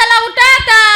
utata.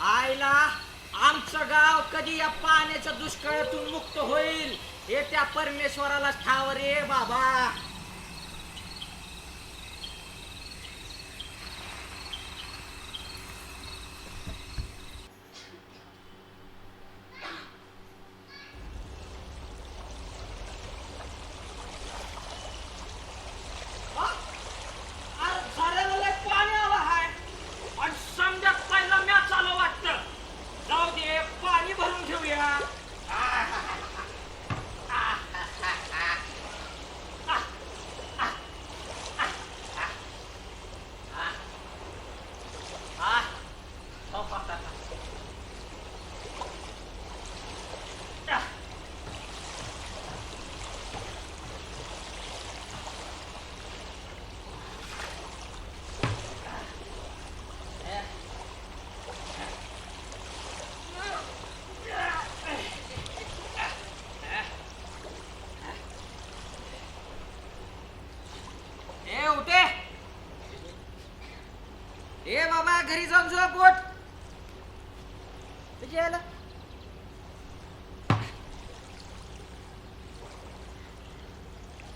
आईला आमचं गाव कधी या पाण्याच्या दुष्काळातून मुक्त होईल हे त्या परमेश्वराला ठाव रे बाबा.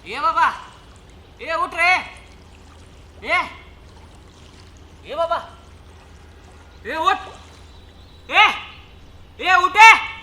ये बाबा. ये उठ रे. ये ये बाबा. ये उठ. ये ये उठे.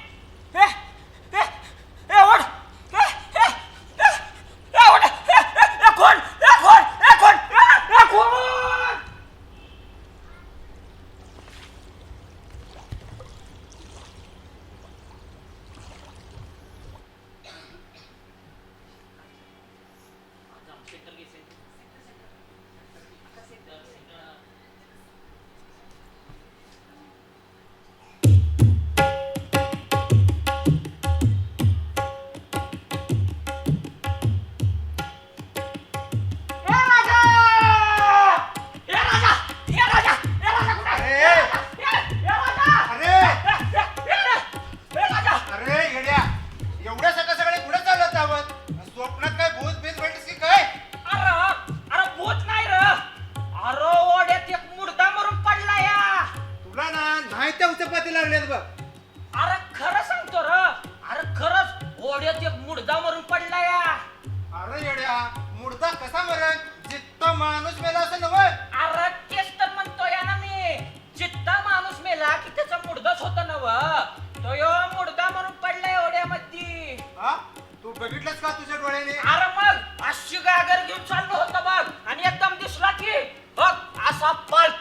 ओढ्यात एक मुडदा मरून पडला या. अरे येड्या मुडदा कसा मरण? जित्त माणूस मेला असं नव्हे? अरे तेच तर या ना मी. जित्त माणूस मेला की त्याचा मुडदाच होता नव तो यो मुडदा मरून पडलाय ओढ्या मध्ये तू बघितलंस का तुझ्या डोळ्याने? अरे मग अशी गागर घेऊन चाललो होतो बघ. आणि एकदम दिसला की बघ असा पालत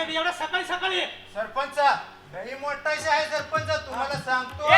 पाहिजे एवढं सकाळी सकाळी. सरपंच दही मोठायचे आहे सरपंच तुम्हाला सांगतो.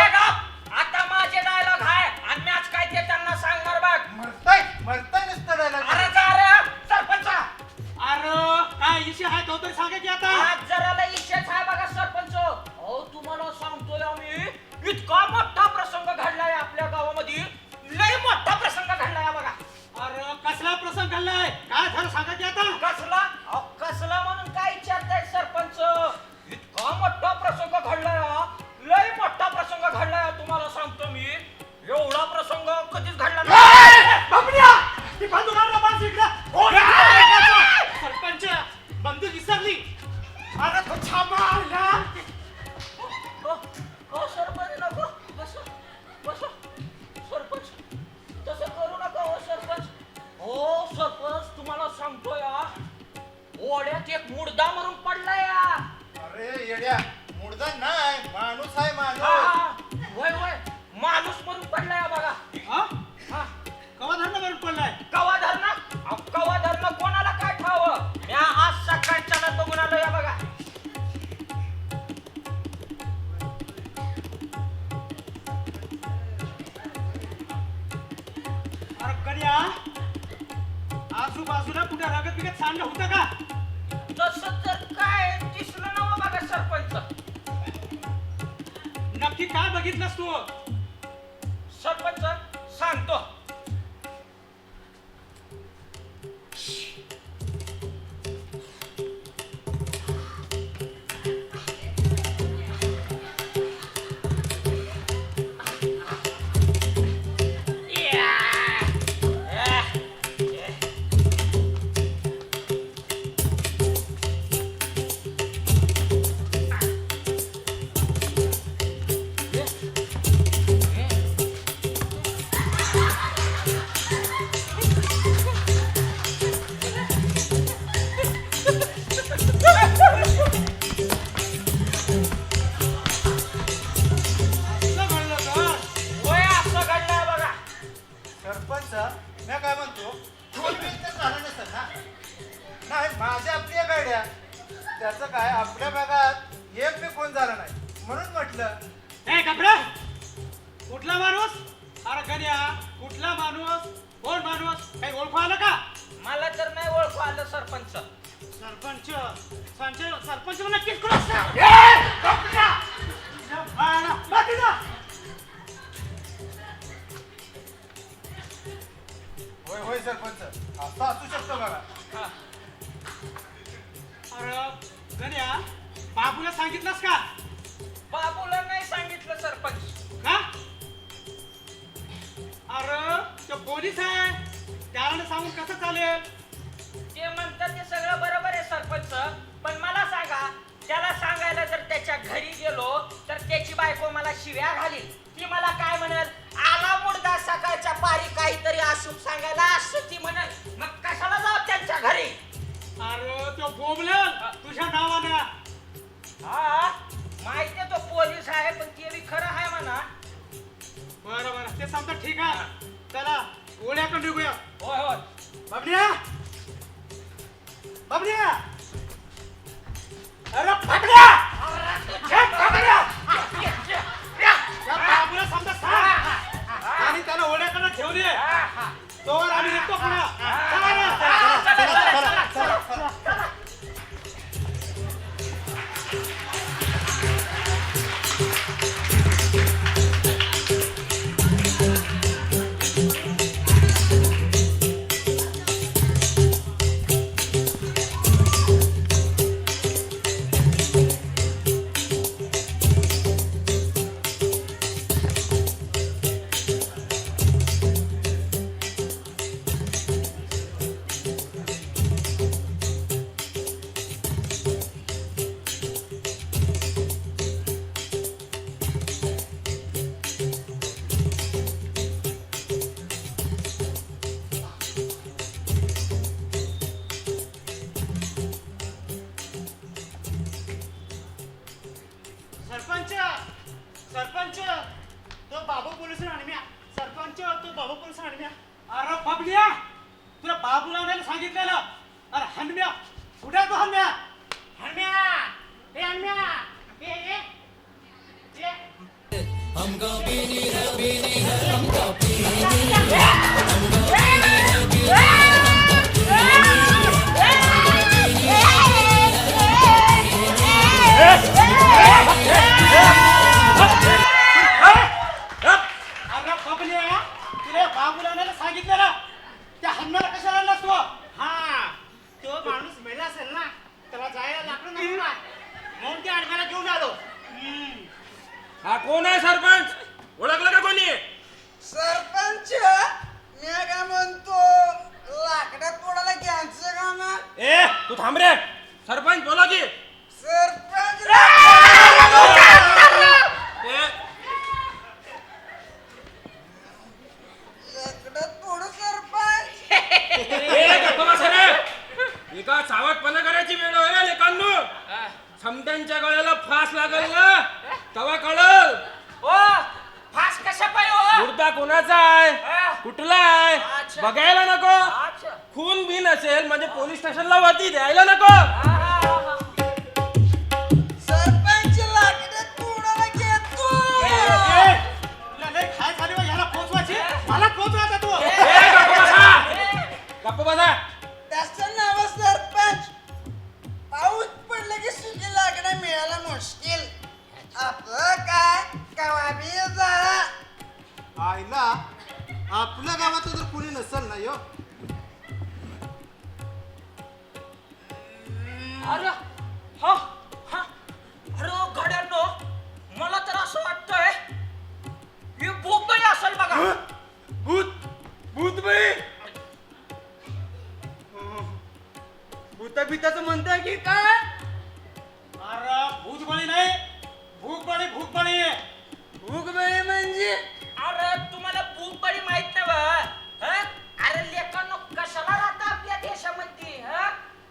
सांगितलंस तू. सरपंच सांगतो. Yeah. அப்படியே तिकडे बाबुलाने सांगितलेलं. त्या हन्नाला कशाला नसतो हा तो माणूस मेला असेल ना त्याला जायला लागलं नाही ना. म्हणून ते आडव्याला घेऊन आलो. हा कोण आहे सरपंच? ओळखलं का कोणी? सरपंच मी काय म्हणतो लाकडात तोडायला घ्यायचं का ना? ए तू थांब रे. सरपंच बोला की. सरपंच! ए, आणि का करायची वेळ आहे ना लेकांनो? समत्यांच्या गळ्याला फास लागल ना? तवा कळल? ओ फास कशा पाय हो? मुर्दा कोणाचा आहे? कुठला आहे? बघायला नको. खून बिन असेल म्हणजे पोलीस स्टेशनला वरती द्यायला नको. सरपंच लागणं कोणाला घेतो? ह्याला पोचवायची मला पोचवायचा तू. ए, आपलं काय? कवाबी झाला आईला आपल्या जर कुणी नसेल ना यो हो. अरे हो, हा अरे घड्यांनो मला तर असं वाटतंय हे भूत तरी असेल बघा. भूत भूत? भूता बिताच म्हणताय की काय? अरे भूत नाही. भूकबळी भूकबळी भूकबळी म्हणजे? अरे तुम्हाला भूकबळी माहीत नाही बा. हं? अरे लेकांनो कशाला राहता आपल्या देशामध्ये? हं?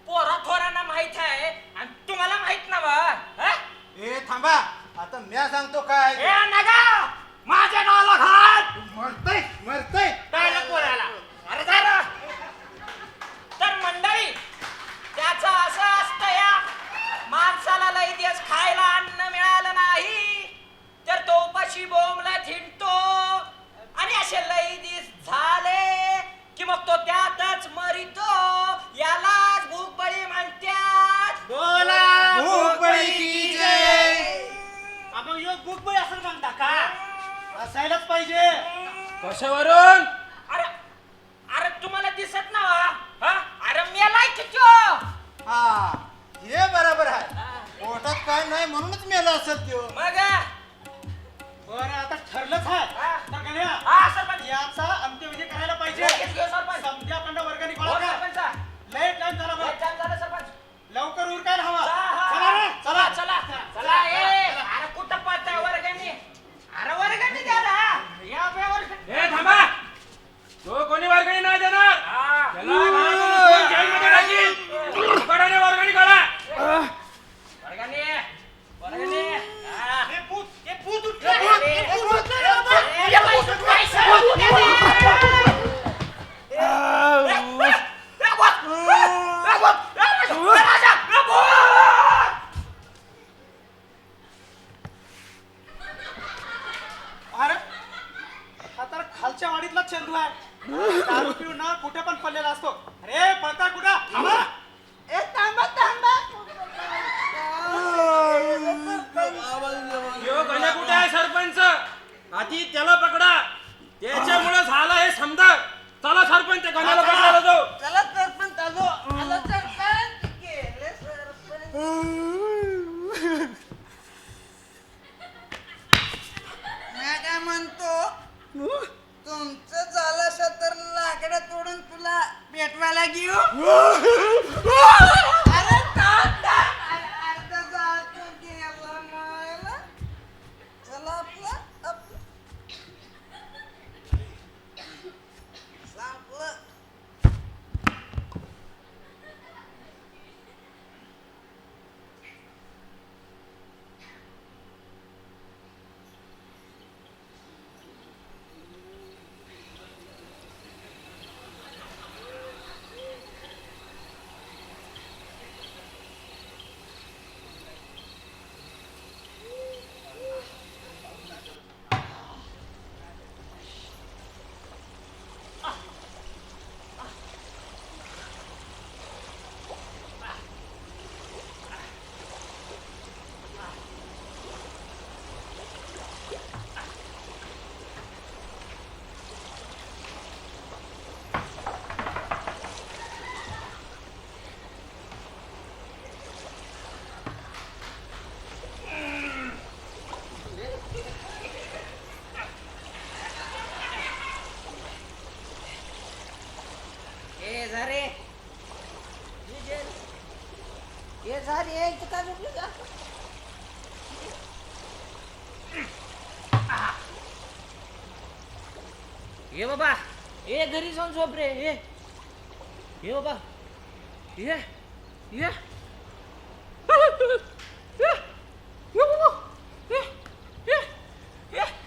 पोरा थोरांना माहीत आहे आणि तुम्हाला माहीत ना बा. हं? ए थांबा. आता म्या सांगतो काय? ए नगा. म्हणूनच मेला असेल त्यो. मग? बरं आता ठरलंच आहे. हा. तर गण्या, हा सरपंच. याचा अंत्यविधी करायला पाहिजे. लगेच घेऊ सरपंच. वर्गाने हो गोळा कर. सरपंच. लय टाइम झाला बघ. लय time झालं सरपंच. लवकर उरकायला हवा. हा, हा, चला हा. रे चला चला चला ए अरे कुठं पळताय वर्गाने अरे वर्गाने द्या ना या बे हे थांबा. तो कोणी वर्गणी नाही Я ये बाबा ये घरी जाऊन झोप रे ये ये बाबा ये ये ये बाबा ये ये ये